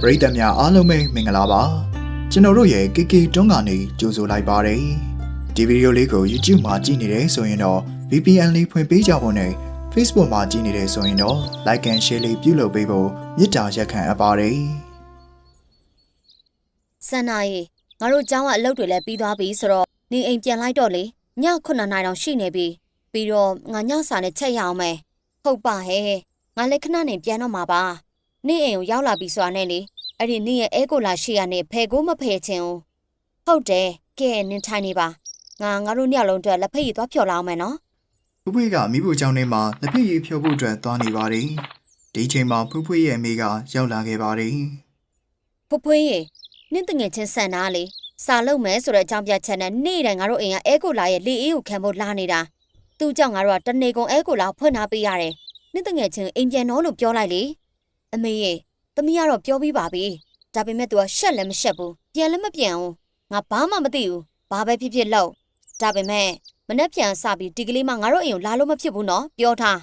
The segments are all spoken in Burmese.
ပရိသတ်များအားလုံးပဲမင်္ဂလာပါကျွန်တော်တို့ရဲ့ KK တွန်းကနေကြိုဆိုလိုက်ပါတယ်ဒီဗီဒီယိုလေးကို YouTube မှာကြည့်နေတယ်ဆိုရင်တော့ VPN လေးဖွင့်ပေးကြဖို့နဲ့ Facebook မှာကြည့်နေတယ်ဆိုရင်တော့ Like and Share လေးပြုလုပ်ပေးဖို့မေတ္တာရက်ခံအပ်ပါတယ်ဆန္နာရေငါတို့ကျောင်းကအလုပ်တွေလည်းပြီးသွားပြီဆိုတော့နေအိမ်ပြန်လိုက်တော့လေည9နာရီတောင်ရှိနေပြီပြီးတော့ငါညစာနဲ့ချက်ရအောင်မယ်ဟုတ်ပါဟဲ့ငါလည်းခဏနေပြန်တော့မှာပါ နေအိမ်ကိုရောက်လာပြီဆိုတာနဲ့လေအဲ့ဒီနေရဲ့အဲကိုလာရှိရနေဖဲကိုမဖဲချင်းဦးဟုတ်တယ်ကဲနင်းထိုင်နေပါငါငါတို့ညလုံးအတွက်လက်ဖက်ရည်သွားဖြော်လာအောင်မယ်နော်ဖူးဖွေးကမိဖို့ကျောင်းထဲမှာလက်ဖက်ရည်ဖြောဖို့အတွက်သွားနေပါတယ်ဒီချိန်မှာဖူးဖွေးရဲ့အမေကရောက်လာခဲ့ပါတယ်ဖွဖွေးရေနင့်တငယ်ချင်းဆန်နာလေစာလုံးမယ်ဆိုတဲ့အကြောင်းပြချက်နဲ့နေ့တိုင်းငါတို့အိမ်ကအဲကိုလာရဲ့လေအေးကိုခံဖို့လာနေတာသူ့ကြောင့်ငါတို့ကတနေကုန်အဲကိုလာဖွင့်ထားပေးရတယ်နင့်တငယ်ချင်းအိမ်ပြန်တော့လို့ပြောလိုက်လေ အမေရေသမီးကတော့ပြောပြီးပါပြီဒါပေမဲ့ तू ကရှက်လည်းမရှက်ဘူးပြန်လည်းမပြန်ဘူးငါဘာမှမသိဘူးဘာပဲဖြစ်ဖြစ်လုပ်ဒါပေမဲ့မနေ့ပြန်စပြီးဒီကလေးမှငါတို့အိမ်ကိုလာလို့မဖြစ်ဘူးနော်ပြောထား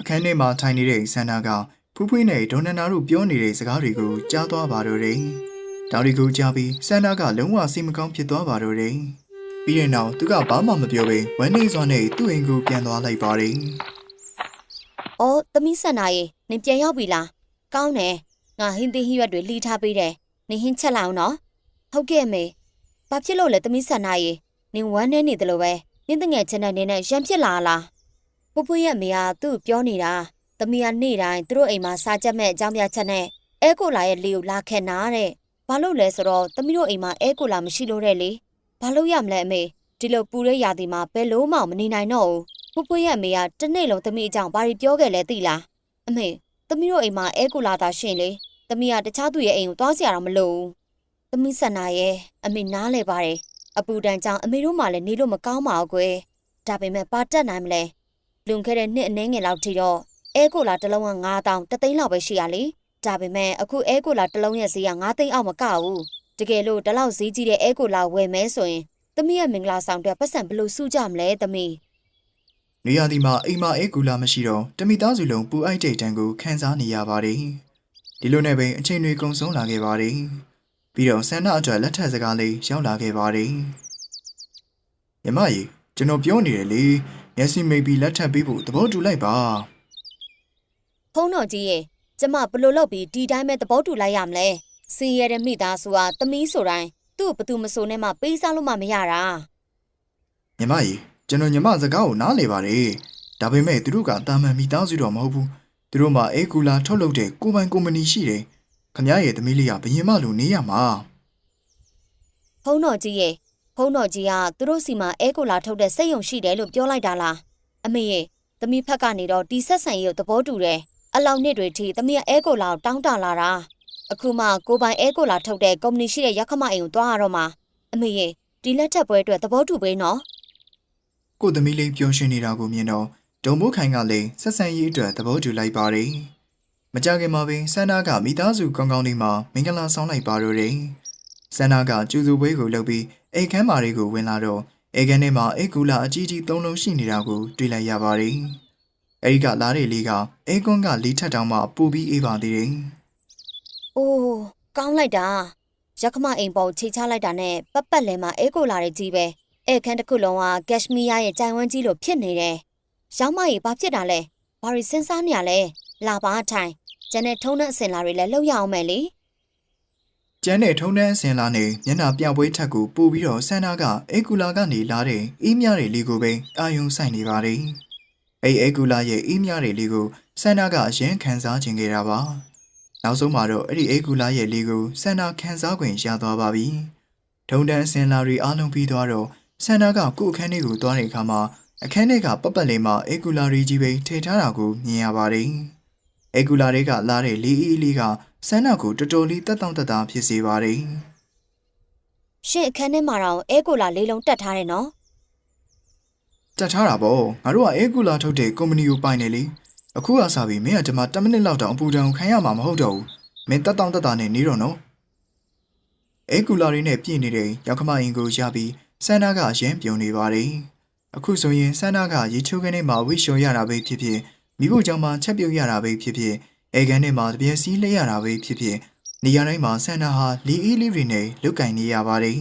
အခန်းထဲမှာထိုင်နေတဲ့ဆန္ဒကဖူးဖွေးနဲ့ဒေါ်နန္ဒာတို့ပြောနေတဲ့စကားတွေကိုကြားသွားပါတော့တယ်။ဒါတွေကိုကြားပြီးဆန္ဒကလုံးဝစိတ်မကောင်းဖြစ်သွားပါတော့တယ်။ပြီးတဲ့နောက်သူကဘာမှမပြောဘဲဝမ်းနေစွာနဲ့သူ့အိမ်ကိုပြန်သွားလိုက်ပါတယ်။အော်သမီးဆန္နာရေ နင်ပြန်ရောက်ပြီလား။ကောင်းတယ်။ငါဟင်းသီးဟင်းရွက်တွေလှီထားပေးတယ်။နင်ဟင်းချက်လိုက်အောင်နော်။ဟုတ်ကဲ့အမေ။ဘာဖြစ်လို့လဲသမီးဆန္နာရေနင်ဝမ်းနေနေတယ်လို့ပဲနင်တငယ်ချင်းတဲ့နင်နဲ့ရံဖြစ်လာလား။ပူပူရဲ့အမေကသူ့ကိုပြောနေတာ။သမီးကနေ့တိုင်းသူတို့အိမ်မှာစားချက်မဲ့အကြောင်းပြချက်နဲ့အဲကိုလာရဲ့လေကိုလာခဲ့နာတဲ့။ဘာလို့လဲဆိုတော့သမီးတို့အိမ်မှာအဲကိုလာမရှိလို့တဲ့လေ။ဘာလို့ရမလဲအမေ။ဒီလိုပူတဲ့ရာသီမှာဘယ်လို့မှမနေနိုင်တော့ဘူး။ပူပူရဲ့အမေကတစ်နေ့လုံးသမီးအကြောင်းဘာတွေပြောခဲ့လဲသိလား။ အမေသမီးတို့အိမ်မှာအဲကိုလာတာရှင်လေ။သမီးကတခြားသူရဲ့အိမ်ကိုသွားစရာတော့မလိုဘူး။သမီးဆန္နာရဲ့အမေနားလဲပါတယ်။အပူတန်ကြောင့်အမေတို့မှလည်းနေလို့မကောင်းပါဘူးကွယ်။ဒါပေမဲ့ပါတက်နိုင်မလဲ။လွန်ခဲ့တဲ့နှစ်အနည်းငယ်လောက်ထိတော့အဲကိုလာတစ်လုံးက9000တသိန်းလောက်ပဲရှိရလေ။ဒါပေမဲ့အခုအဲကိုလာတစ်လုံးရဲ့ဈေးက9သိန်းအောက်မကဘူး။တကယ်လို့ဒီလောက်ဈေးကြီးတဲ့အဲကိုလာဝယ်မဲဆိုရင်သမီးရဲ့မင်္ဂလာဆောင်အတွက်ပတ်စံဘယ်လို့စုကြမလဲသမီး။ နေရာဒီမှာအိမ်မှာအေးကူလာမရှိတော့တမိသားစုလုံးပူအိုက်တဲ့တန်ကိုခံစားနေရပါတယ်။ဒီလိုနဲ့ပဲအချိန်တွေကုန်ဆုံးလာခဲ့ပါတယ်။ပြီးတော့ဆန္ဒအတွက်လက်ထပ်စကားလေးရောက်လာခဲ့ပါတယ်။မြမကြီးကျွန်တော်ပြောနေတယ်လေမျက်စိမိတ်ပြီးလက်ထပ်ပေးဖို့သဘောတူလိုက်ပါဖုန်းတော်ကြီးရဲ့ကျမဘယ်လို့လုပ်ပြီးဒီတိုင်းပဲသဘောတူလိုက်ရမလဲစင်ရတဲ့မိသားစုကသမီးဆိုတိုင်းသူ့ကိုဘသူမဆိုနဲ့မှပေးစားလို့မှမရတာမြမကြီး ကျွန်တော်ညီမစကားကိုနားလေပါတယ်ဒါပေမဲ့သူတို့ကတာမန်မိသားစုတော့မဟုတ်ဘူးသူတို့မှာအေကူလာထုတ်လုပ်တဲ့ကိုပိုင်ကုမ္ပဏီရှိတယ်ခမရရဲ့သမီးလေးကဘယင်မလိုနေရမှာဖုန်းတော်ကြီးရဲ့ဖုန်းတော်ကြီးကသူတို့စီမှာအဲကိုလာထုတ်တဲ့စိတ်ယုံရှိတယ်လို့ပြောလိုက်တာလားအမေရဲ့သမီးဖက်ကနေတော့ဒီဆက်ဆံရေးကိုသဘောတူတယ်အလောင်နှစ်တွေထိသမီးကအဲကိုလာကိုတောင်းတလာတာအခုမှကိုပိုင်အဲကိုလာထုတ်တဲ့ကုမ္ပဏီရှိတဲ့ရက်ခမအိမ်ကိုသွားရတော့မှာအမေရဲ့ဒီလက်ထက်ပွဲအတွက်သဘောတူပေးနော် ကိုသမီးလေးပျော်ရွှင်နေတာကိုမြင်တော့ဒုံမိုးခိုင်ကလည်းဆက်ဆံရေးအတွက်သဘောတူလိုက်ပါတယ်မကြခင်မှာပင်ဆန္ဒကမိသားစုကောင်းကောင်းလေးမှာမင်္ဂလာဆောင်လိုက်ပါတော့တယ်ဆန္ဒကကျူစုပွဲကိုလုပ်ပြီးအိတ်ခမ်းမာတွေကိုဝင်လာတော့အိတ်ခမ်းထဲမှာအိတ်ကူလာအကြီးကြီးသုံးလုံးရှိနေတာကိုတွေ့လိုက်ရပါတယ်အဲဒီကလာတဲ့လေးကအိတ်ကွန်းကလေးထက်တောင်မှပိုပြီးအေးပါသေးတယ်။အိုးကောင်းလိုက်တာ။ရက်ခမအိမ်ပေါ်ခြေချလိုက်တာနဲ့ပတ်ပတ်လဲမှာအဲကိုလာတဲ့ကြီးပဲ။ အဲခန်းတစ်ခုလုံးကကက်ရှမီးယားရဲ့ကြိုင်ဝမ်းကြီးလိုဖြစ်နေတယ်။ရောင်းမကြီးဘာဖြစ်တာလဲ။ဘာတွေစဉ်းစားနေရလဲ။လာပါထိုင်။ကျန်တဲ့ထုံးတဲ့အစင်လာတွေလည်းလှုပ်ရအောင်မယ်လေကျန်းတဲ့ထုံတန်းအစင်လာနေမျက်နှာပြပွဲထက်ကိုပို့ပြီးတော့ဆန္ဒကအေကူလာကနေလာတဲ့အေးမြတဲ့လေးကိုပဲအာယုံဆိုင်နေပါတယ်။အဲအေကူလာရဲ့အေးမြတဲ့လေးကိုဆန္ဒကအရင်ခံစားခြင်းခဲ့တာပါ။နောက်ဆုံးမှာတော့အဲ့ဒီအေကူလာရဲ့လေးကိုဆန္ဒခံစားခွင့်ရသွားပါပြီ။ထုံတန်းအစင်လာတွေအားလုံးပြီးသွားတော့ ဆန္ဒကကိုယ့်အခန်းထဲကိုသွားတဲ့အခါမှာအခန်းထဲကပတ်ပတ်လေးမှာအေကူလာတွေကြီးပဲထည့်ထားတာကိုမြင်ရပါတယ်။အေကူလာတွေကလာတဲ့လီအီလီကဆန္ဒကိုတော်တော်လေးတက်တောင့်တက်တာဖြစ်စေပါတယ်။ရှင်အခန်းထဲမှာတော့အဲကိုလာလေးလုံးတက်ထားတယ်နော်။တက်ထားတာပေါ့ငါတို့ကအေကူလာထုတ်တဲ့ကုမ္ပဏီကိုပိုင်နေလေ။အခုကစားပြီးမင်းကဒီမှာ10မိနစ်လောက်တောင်အပူတံခံရမှာမဟုတ်တော့ဘူး။မင်းတက်တောင့်တက်တာနဲ့နေတော့နော်။အေကူလာတွေနဲ့ပြည့်နေတဲ့ရောက်ခမအင်ကိုရပြီး ဆန္ဒကရမ်းပြုံနေပါတယ်။အခုဆိုရင်ဆန္ဒကရေချိုးခင်းထဲမှာဝိရှော်ရတာပဲဖြစ်ဖြစ်မိဖို့ကြောင့်မှချက်ပြုတ်ရတာပဲဖြစ်ဖြစ်အဲကန်ထဲမှာတပြက်စီးလဲရတာပဲဖြစ်ဖြစ်နေရာတိုင်းမှာဆန္ဒဟာလီအေးလေးတွေနဲ့လုတ်ကင်နေရပါတယ်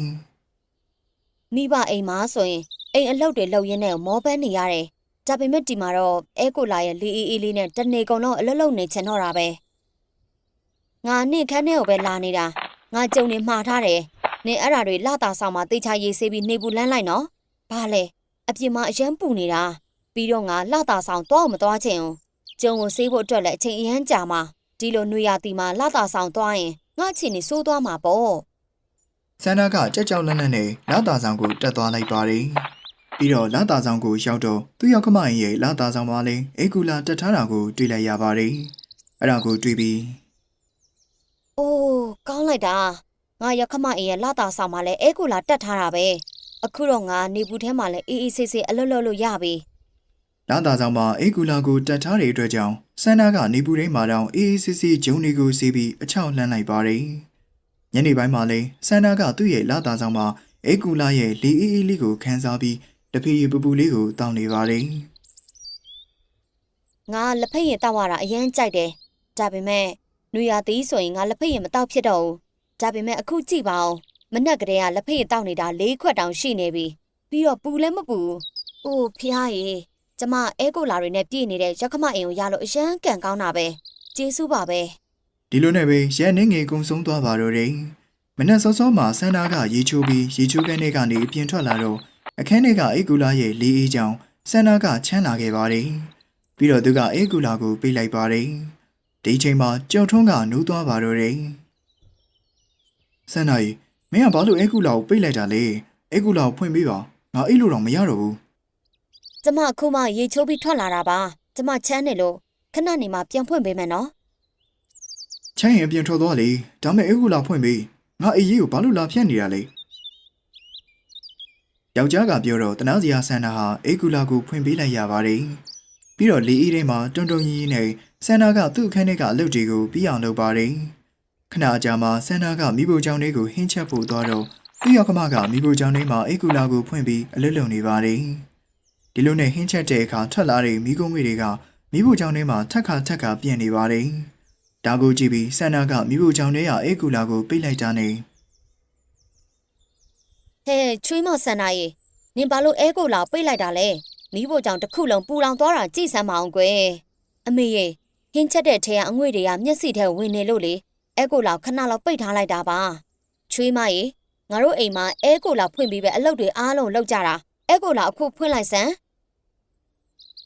မိဘအိမ်မှာဆိုရင်အိမ်အလုပ်တွေလုပ်ရင်းနဲ့မောပန်းနေရတယ်ဒါပေမဲ့ဒီမှာတော့အဲကိုလာရဲ့လီအေးအေးလေးနဲ့တနေကုန်လုံးအလုပ်လုပ်နေချင်တော့တာပဲငါနေ့ခန်းထဲကိုပဲလာနေတာငါကြုံနေမှားထားတယ် နင်အဲ့ဓာတွေလာတာဆောင်မှာတေချာရေးဆေးပြီးနေဘူးလန်းလိုက်နော်ဘာလဲအပြင်မှာအရန်ပူနေတာပြီးတော့ငါလာတာဆောင်တော့မသွားချင်ဘူးကျုံကိုဆေးဖို့အတွက်လည်းအချိန်အရန်ကြာမှာဒီလိုနှွေရတီမှာလာတာဆောင်သွားရင်ငါချင်နေစိုးသွားမှာပေါ့ဆန္ဒကကြက်ကြောက်လက်လက်နဲ့လာတာဆောင်ကိုတက်သွားလိုက်ပါတယ်ပြီးတော့လာတာဆောင်ကိုရောက်တော့သူ့ယောက်ကမရဲ့လာတာဆောင်မှာလည်းအေကူလာတက်ထားတာကိုတွေ့လိုက်ရပါတယ်အဲ့ဒါကိုတွေ့ပြီး။အိုးကောင်းလိုက်တာ။ ငါရခမအင်းရဲ့လာတာဆောင်မှာလဲအဲကူလာတက်ထားတာပဲ။အခုတော့ငါနေဘူးထဲမှာလဲအေးအေးဆေးဆေးအလွတ်လွတ်လို့ရပြီလာတာဆောင်မှာအေကူလာကိုတက်ထားတဲ့အတွက်ကြောင့်ဆန္ဒကနေပူတိုင်းမှာတောင်အေးအေးဆေးဆေးဂျုံတွေကိုစီးပြီးအချောက်လှမ်းလိုက်ပါတယ်ညနေပိုင်းမှာလည်းဆန္ဒကသူ့ရဲ့လာတာဆောင်မှာအေကူလာရဲ့လီအေးအေးလေးကိုခန်းစားပြီးတဖေးပူပူလေးကိုတောင်းနေပါတယ်။ငါလက်ဖက်ရင်တောက်ရတာအရင်ကြိုက်တယ်။ဒါပေမဲ့နွေရာသီဆိုရင်ငါလက်ဖက်ရင်မတောက်ဖြစ်တော့ဘူး။ ဒါပေမဲ့အခုကြည့်ပါဦး။မနက်ကတည်းကလက်ဖက်ရင်တောက်နေတာ၄ခွက်တောင်ရှိနေပြီ။ပြီးတော့ပူလည်းမပူဘူး။အိုးဖျားရေကျမအဲကူလာတွေနဲ့ပြည့်နေတဲ့ရခမအင်းကိုရလို့အရန်ကန်ကောင်းတာပဲ။ကျေးဇူးပါပဲ။ဒီလိုနဲ့ပဲရဲနှင်းငယ်ကုံဆုံးသွားပါတော့တယ်မနက်စောစောမှာဆန္ဒကရေချိုးပြီးရေချိုးခန်းထဲကနေအပြင်ထွက်လာတော့အခန်းထဲကအေကူလာရဲ့လီအေးကြောင်ဆန္ဒကချမ်းလာခဲ့ပါတယ်ပြီးတော့သူကအေကူလာကိုပေးလိုက်ပါတယ်ဒီချိန်မှာကြော်ထွန်းကနိုးသွားပါတော့တယ် ဆန္ဒကြီးမင်းကဘာလို့အေကူလာကိုပေးလိုက်တာလဲအေကူလာကိုဖွင့်ပေးပါငါအိတ်လို့တော့မရတော့ဘူးကျမအခုမှရေချိုးပြီးထွက်လာတာပါကျမချမ်းနေလို့ခဏနေမှပြန်ဖွင့်ပေးမယ်နော်ချမ်းရင်အပြင်ထွက်သွားလေဒါမဲ့အေကူလာဖွင့်ပေးငါအေးကြီးကိုဘာလို့လာဖြတ်နေတာလဲယောက်ျားကပြောတော့တနာစီယာဆန္ဒဟာအေကူလာကိုဖွင့်ပေးလိုက်ရပါတယ်ပြီးတော့လီအေးထဲမှာတွန်းတွန်းကြီးကြီးနဲ့ဆန္ဒကသူ့အခန်းထဲကအလုပ်တွေကိုပြီးအောင်လုပ်ပါတယ် ခဏအကြာမှာဆန္ဒကမိဖို့ကြောင့်လေးကိုဟင်းချက်ဖို့သွားတော့သူ့ယောက်ကမကမိဖို့ကြောင့်လေးမှာအေကူလာကိုဖွင့်ပြီးအလုပ်လုပ်နေပါတယ်ဒီလိုနဲ့ဟင်းချက်တဲ့အခါထွက်လာတဲ့မိကုံးငွေတွေကမိဖို့ကြောင့်လေးမှာထက်ခါထက်ခါပြင့်နေပါတယ်ဒါကိုကြည့်ပြီးဆန္ဒကမိဖို့ချောင်းထဲကအေကူလာကိုပိတ်လိုက်တာနဲ့ဟဲ့ချွေးမဆန္ဒရေနင်ဘာလို့အဲကိုလာပိတ်လိုက်တာလဲမိဖို့ကြောင့်တစ်ခုလုံးပူလောင်သွားတာကြည့်စမ်းမအောင်ကွယ်အမေရေဟင်းချက်တဲ့ထဲကအငွေ့တွေကမျက်စိထဲဝင်နေလို့လေ အဲကိုလာခဏလောက်ပိတ်ထားလိုက်တာပါချွေးမရေငါတို့အိမ်မှာအဲကိုလာဖွင့်ပြီးပဲအလုပ်တွေအားလုံးလုပ်ကြတာအဲကိုလာအခုဖွင့်လိုက်စမ်း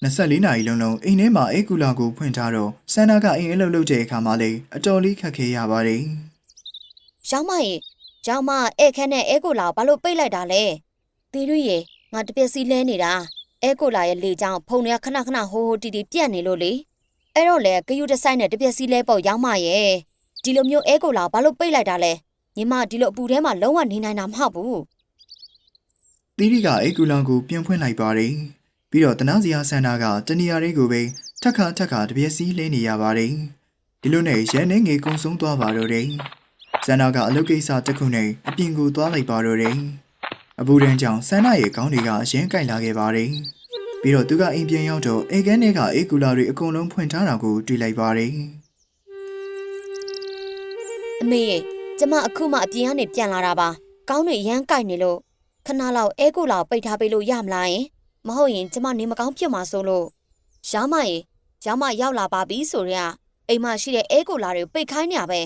24နာရီလုံးလုံးအိမ်ထဲမှာအေကူလာကိုဖွင့်ထားတော့ဆန္ဒကအိမ်အလုပ်လုပ်တဲ့အခါမှာလေအတော်လေးခက်ခဲရပါတယ်ရောင်းမရေရောင်းမအဲခန်းနဲ့အဲကိုလာကိုဘာလို့ပိတ်လိုက်တာလဲသေးရွရေငါတပြက်စီလဲနေတာအဲကိုလာရဲ့လေချောင်းဖုန်တွေကခဏခဏဟိုးဟိုးတီတီပြက်နေလို့လေအဲ့တော့လေကယူတဆိုင်နဲ့တပြက်စီလဲပေါ့ရောင်းမရဲ့ ဒီလိုမျိုးအဲကိုလာကိုဘာလို့ပိတ်လိုက်တာလဲညီမဒီလိုအပူထဲမှာလုံးဝနေနိုင်တာမဟုတ်ဘူး။သီရိကအေကူလာကိုပြန်ဖွင့်လိုက်ပါတယ်။ပြီးတော့တနာစီယာဆန္ဒကတနေရာလေးကိုပဲထက်ခါထက်ခါတပြက်စီးလဲနေရပါတယ်။ဒီလိုနဲ့ရဲနှင်းငယ်ကုံဆုံးသွားပါတော့တယ်။ဆန္ဒကအလုပ်ကိစ္စတစ်ခုနဲ့အပြင်ကိုသွားလိုက်ပါတော့တယ်။အဘူရန်ကြောင့်ဆန္ဒရဲ့ခေါင်းတွေကအရင်ကြိုက်လာခဲ့ပါတယ်။ပြီးတော့သူကအိမ်ပြန်ရောက်တော့အေကန်းထဲကအေကူလာတွေအကုန်လုံးဖွင့်ထားတာကိုတွေ့လိုက်ပါတယ်။အ မေရေကျမအခုမှအပြင်ကနေပြန်လာတာပါကောင်းနေရမ်းကြိုက်နေလို့ခဏလောက်အဲကိုလာကိုပိတ်ထားပေးလို့ရမလားယင်မဟုတ်ရင်ကျမနေမကောင်းဖြစ်မှာဆိုလို့ရောင်းမရေရောင်းမရောက်လာပါပြီဆိုတော့အိမ်မရှိတဲ့အဲကိုလာတွေကိုပိတ်ခိုင်းနေရပဲ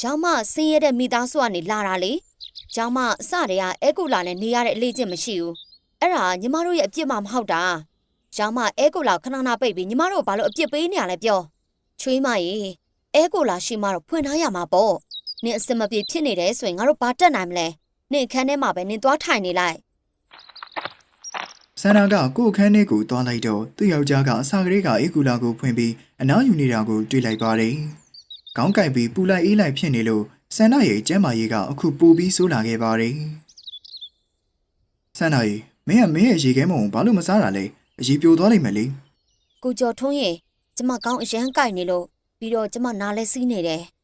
ရောင်းမဆင်းရဲတဲ့မိသားစုကနေလာတာလေရောင်းမအစတည်းကအဲကိုလာနဲ့နေရတဲ့အလေးချင်းမရှိဘူးအဲ့ဒါညီမတို့ရဲ့အပြစ်မှမဟုတ်တာရောင်းမအဲကိုလာကိုခဏခဏပိတ်ပြီးညီမတို့ကိုဘာလို့အပြစ်ပေးနေရလဲပြောချွေးမရေအဲကိုလာရှိမှတော့ဖွင့်ထားရမှာပေါ့ နင်အစမပြေဖြစ်နေတယ်ဆိုရင်ငါတို့ဘာတက်နိုင်မလဲနင်အခန်းထဲမှာပဲနင်သွားထိုင်နေလိုက်ဆန္ဒကကိုယ့်အခန်းထဲကိုသွားလိုက်တော့သူ့ယောက်ျားကအစာကလေးကအေကူလာကိုဖွင့်ပြီးအနားယူနေတာကိုတွေ့လိုက်ပါတယ်။ခေါင်းကိုက်ပြီးပူလိုက်အေးလိုက်ဖြစ်နေလို့ဆန္ဒရဲ့ကျမ်းမာရေးကအခုပူပြီးဆိုးလာခဲ့ပါတယ်။ဆန္ဒရဲ့မင်းကမင်းရဲ့ရေခဲမုံကိုဘာလို့မစားတာလဲအကြီးပြိုသွားလိမ့်မယ်လေကိုကျော်ထွန်းရေကျမကောင်းအရန်ကြိုက်နေလို့ပြီးတော့ကျမနားလဲစီးနေတယ်။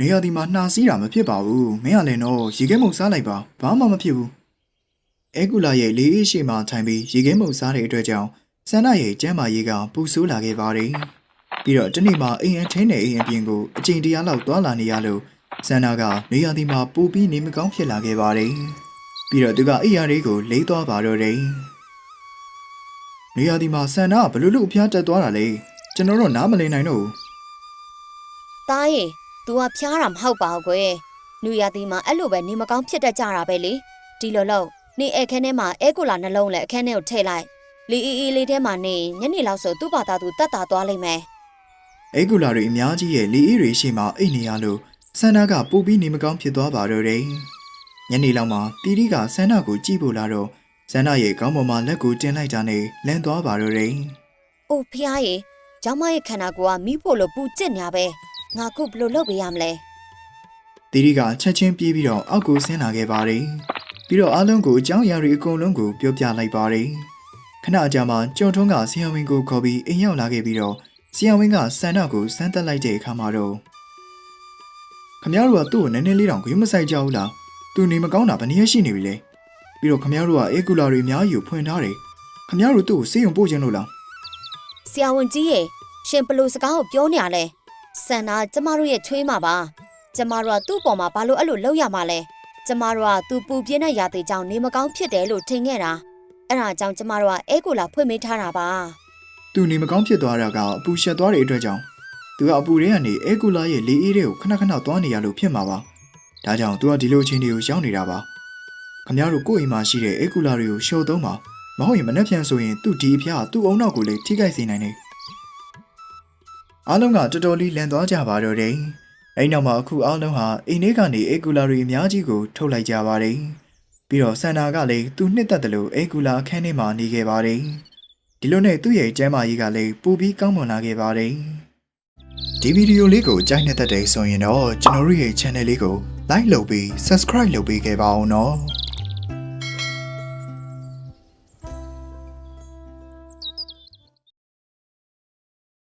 နေရာဒီမှာနှာစီးတာမဖြစ်ပါဘူး။မင်းကလည်းတော့ရေခဲမုံစားလိုက်ပါဘာမှမဖြစ်ဘူး။အေကူလာရဲ့လေးအေးရှိမှထိုင်ပြီးရေခဲမုံစားတဲ့အတွက်ကြောင့်ဆန္ဒရဲ့ကျမ်းမာရေးကပူဆိုးလာခဲ့ပါတယ်။ပြီးတော့တနေ့မှာအိမ်အထင်းနဲ့အိမ်အပြင်ကိုအချိန်တရာလောက်သွားလာနေရလို့ဆန္ဒကနေရာဒီမှာပူပြီးနေမကောင်းဖြစ်လာခဲ့ပါတယ်ပြီးတော့သူကအိယာလေးကိုလိမ့်သွားပါတော့တယ်နေရာဒီမှာဆန္ဒကဘလို့လို့အဖျားတက်သွားတာလဲကျွန်တော်တို့နားမလည်နိုင်တော့ဘူးသားရေ तू ကဖျားတာမဟုတ်ပါဘူးကွယ်နူရသည်မှာအဲ့လိုပဲနေမကောင်းဖြစ်တတ်ကြတာပဲလေဒီလိုလို့နေအခန်းထဲမှာအဲကိုလာနှလုံးလဲအခန်းထဲကိုထည့်လိုက်လီအီအီလေးထဲမှာနေညနေလောက်ဆိုသူ့ဘာသာသူတတ်တာသွားလိမ့်မယ်အိတ်ကူလာတွေအများကြီးရဲ့လီအေးတွေရှိမှအိတ်နေရလို့ဆန္ဒကပူပြီးနေမကောင်းဖြစ်သွားပါတော့တယ်ညနေလောက်မှာတီတီကဆန္ဒကိုကြည့်ဖို့လာတော့ဆန္ဒရဲ့ခေါင်းပေါ်မှာလက်ကိုတင်လိုက်တာနဲ့လန့်သွားပါတော့တယ်။အိုဖျားရေကျောင်းမရဲ့ခန္ဓာကိုယ်ကမိဖို့လို့ပူကျစ်ညာပဲ။ ငါခုဘယ်လိုလုပ်ပေးရမလဲတီတီကချက်ချင်းပြေးပြီးတော့အောက်ကိုဆင်းလာခဲ့ပါတယ်ပြီးတော့အားလုံးကိုအကြောင်းအရာတွေအကုန်လုံးကိုပြောပြလိုက်ပါတယ်ခဏကြာမှကြုံထုံးကဆီယံဝင်းကိုခေါ်ပြီးအိမ်ရောက်လာခဲ့ပြီးတော့ဆီယံဝင်းကဆန္ဒကိုစမ်းသက်လိုက်တဲ့အခါမှာတော့ခမရတို့ကသူ့ကိုနည်းနည်းလေးတောင်ဂရုမစိုက်ကြဘူးလားသူနေမကောင်းတာဘယ်နည်းရရှိနေပြီလဲပြီးတော့ခမရတို့ကအေကူလာတွေအများကြီးကိုဖွင့်ထားတယ်ခမရတို့သူ့ကိုစေးရုံပို့ခြင်းလို့လား။ဆရာဝန်ကြီးရေရှင်ဘယ်လိုစကားကိုပြောနေရလဲ။ ဆန္နာကျမတို့ရဲ့ချွေးမှာပါ။ကျမတို့ကသူ့ပေါ်မှာဘာလို့အဲ့လိုလုပ်ရမှာလဲ။ကျမတို့ကသူပူပြင်းတဲ့ရာသီကြောင့်နေမကောင်းဖြစ်တယ်လို့ထင်ခဲ့တာ။အဲ့ဒါကြောင့်ကျမတို့ကအဲကိုလာဖွင့်မေးထားတာပါသူနေမကောင်းဖြစ်သွားတာကအပူရှက်သွားတဲ့အတွက်ကြောင့်သူကအပူတွေကနေအေကူလာရဲ့လေအေးတွေကိုခဏခဏသွားနေရလို့ဖြစ်မှာပါဒါကြောင့်သူကဒီလိုချင်းတွေကိုရောက်နေတာပါခမရတို့ကိုယ့်အိမ်မှာရှိတဲ့အေကူလာတွေကိုရှော့သုံးပါမဟုတ်ရင်မနှက်ဖြန်ဆိုရင်သူ့ဒီအဖျားကသူ့အုံနောက်ကိုလည်းထိခိုက်စေနိုင်တယ် အားလုံးကတော်တော်လေးလန်သွားကြပါတော့တယ်အဲ့နောက်မှာအခုအားလုံးဟာအိမ်ထဲကနေအေကူလာတွေအများကြီးကိုထုတ်လိုက်ကြပါတယ်ပြီးတော့ဆန္နာကလည်းသူနှစ်သက်တယ်လို့အေကူလာအခန်းထဲမှာနေခဲ့ပါတယ်ဒီလိုနဲ့သူ့ရဲ့ကျမ်းမာရေးကလည်းပူပြီးကောင်းမွန်လာခဲ့ပါတယ်။ဒီဗီဒီယိုလေးကိုကြိုက်နေတဲ့တဲ့ဆိုရင်တော့ကျွန်တော်တို့ရဲ့ channel လေးကို like လုပ်ပြီး subscribe လုပ်ပေးခဲ့ပါအောင်နော်။